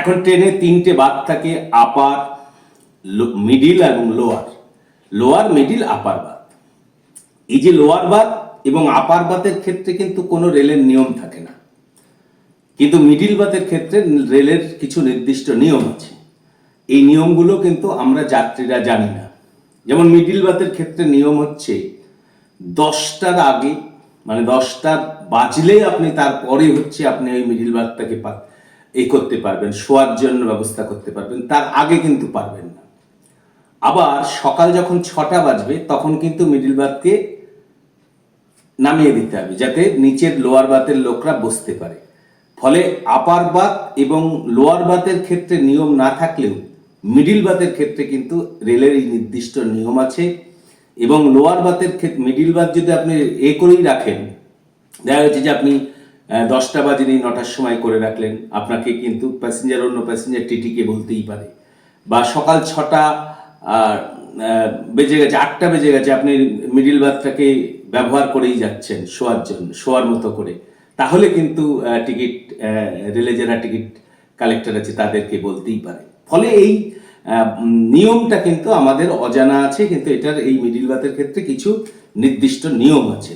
এখন ট্রেনে তিনটে বাদ থাকে আপার মিডিল এবং লোয়ার লোয়ার মিডিল আপার বাদ। এই যে লোয়ার বাদ এবং আপার বাতের ক্ষেত্রে কিন্তু কোনো রেলের নিয়ম থাকে না। কিন্তু মিডিল বাতের ক্ষেত্রে রেলের কিছু নির্দিষ্ট নিয়ম আছে। এই নিয়মগুলো কিন্তু আমরা যাত্রীরা জানি না। যেমন মিডিল বাতের ক্ষেত্রে নিয়ম হচ্ছে দশটার আগে মানে দশটা বাজলেই আপনি তারপরে হচ্ছে আপনি ওই মিডিল বাতটাকে পা- এ করতে পারবেন, শোয়ার জন্য ব্যবস্থা করতে পারবেন, তার আগে কিন্তু পারবেন না। আবার সকাল যখন ছটা বাজবে, তখন কিন্তু মিডিল বাথকে নামিয়ে দিতে হবে, যাতে নিচের লোয়ার বাতের লোকরা বসতে পারে। ফলে আপার বাত এবং লোয়ার বাতের ক্ষেত্রে নিয়ম না থাকলেও মিডিল বাতের ক্ষেত্রে কিন্তু রেলের এই নির্দিষ্ট নিয়ম আছে এবং লোয়ার বাতের ক্ষেত্রে মিডিল বাত যদি আপনি এ করেই রাখেন, দেখা যাচ্ছে যে আপনি দশটা বাজে নটার সময় করে রাখলেন। আপনাকে কিন্তু প্যাসেঞ্জার অন্য প্যাসেঞ্জার টিটিকে বলতেই পারে। বা সকাল ছটা বেজে গেছে, আটটা বেজে গেছে, আপনি মিডিল বাথটাকে ব্যবহার করেই যাচ্ছেন, শোয়ার জন্য, শোয়ার মতো করে। তাহলে কিন্তু টিকিট রেলে যারা টিকিট কালেক্টর আছে, তাদেরকে বলতেই পারে। ফলে এই নিয়মটা কিন্তু আমাদের অজানা আছে, কিন্তু এটার এই মিডিল বাতের ক্ষেত্রে কিছু নির্দিষ্ট নিয়ম আছে।